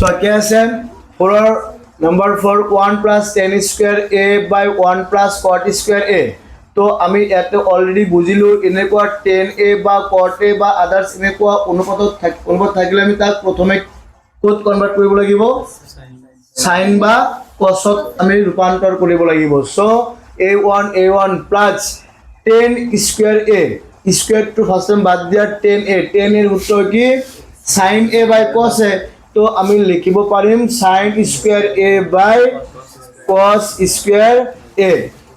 So KSM for number for 1 plus 10 square a by 1 plus cot square a. তো আমি ইয়াতে already বুজিলোঁ এনেকুৱা টেন এ বা কট এ বা আদাৰ্ছ এনেকুৱা অনুপাতত থাক, অনুপাত থাকিলে আমি তাক প্ৰথমে ক'ত কনভাৰ্ট কৰিব লাগিব? চাইন বা কচত আমি ৰূপান্তৰ কৰিব লাগিব। So' A one A one plus tan square A স্কুৱেৰটো first time বাদ দিয়া টেন এ টেন এৰ উত্তৰ কি? চাইন এ বাই কচ এ তো আমি লিখিব পাৰিম sine square A by cos square A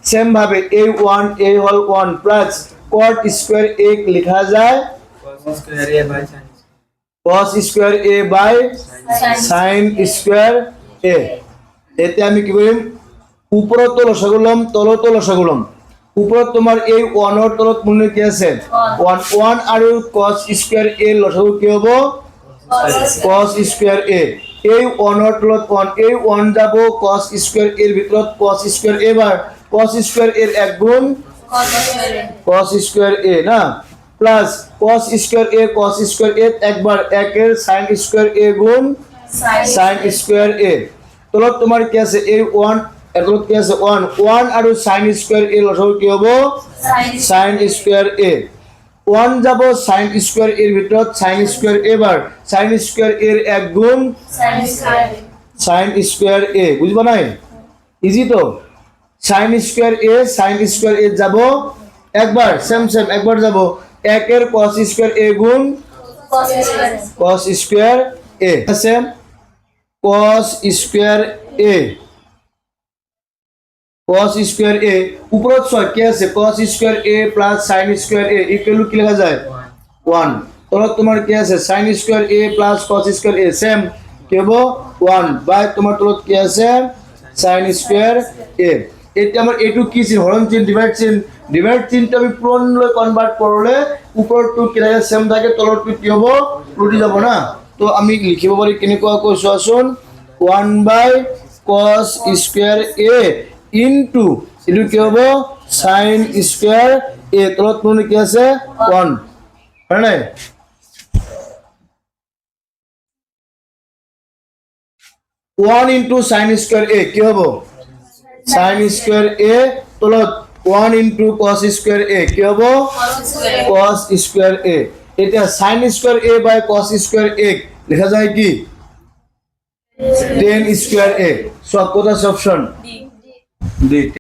চেমভাৱে এ ওৱান এ হ'ল one plus cot square A লিখা যায়। Cos square A by sine square A এতিয়া আমি কি কৰিম ওপৰতো লসাগু ল'ম তলতো লসাগু ল'ম ওপৰত তোমাৰ এই ওৱানৰ তলত মূল্য কি আছে ওৱান ওৱান আৰু কচ স্কুৱেৰ এ লসাগু কি হ'ব কচ স্কুৱেৰ এ এই তলত ওৱান এই ওৱান যাব কচ স্কুৱেৰ এৰ ভিতৰত কচ স্কুৱেৰ এ বাৰ কচ স্কুৱেৰ এৰ এক গুণ কস স্কোয়ার এ না? Plus cos square A cos square A একবার একের সাইন স্কোয়ার এ গুণ সাইন স্কোয়ার এ তলত তোমাৰ কি আছে? এই ওৱান তলত কি আছে? ওৱান ওৱান আৰু সাইন স্কোয়ার এ লসাগু কি হ'ব? সাইন স্কোয়ার এ ওৱান যাব সাইন স্কোয়ার এর ভিতৰত সাইন স্কোয়ার এ বাৰ সাইন স্কোয়ার এর এক গুণ সাইন স্কোয়ার এ। বুঝবা নাই? ইজি তো? Sine square A sine square A যাব একবার সেম সেম একবার যাব। একের কস স্কোয়ার এ গুণ কস স্কোয়ার এ। আছে cos square A. Cos square এ উপরত ছয়, কি আছে? Cos square A plus sine square A equal কি লেখা যায়? ওয়ান তলত তোমাৰ কি আছে? Sine square A plus cos square A same কি হ'ব? ওৱান বাই তোমাৰ তলত কি আছে? সাইন স্কোয়ার এ এতিয়া আমাৰ এইটো কি চিন হৰণ চিন ডিভাইড চিন ডিভাইড চিনটো আমি পূৰণলৈ কনভাৰ্ট কৰিলে ওপৰটো কি থাকে? চেম থাকে তলৰটো কি হ'ব? উলটি যাব না। তো আমি লিখিব পাৰি কেনেকুৱাকৈ চোৱাচোন one by cos square A into এইটো কি হ'ব? চাইন স্কুৱেৰ এ তলত কোনো কি আছে? ওৱান হয় one into sine square A কি হ'ব? সাইন স্কোয়ার এ তলত one into cos square A কি হ'ব? কস স্কোয়ার এ এতিয়া sine square A by cos square A লেখা যায় কি? টেন স্কোয়ার এ সব কোথায় অপশন dei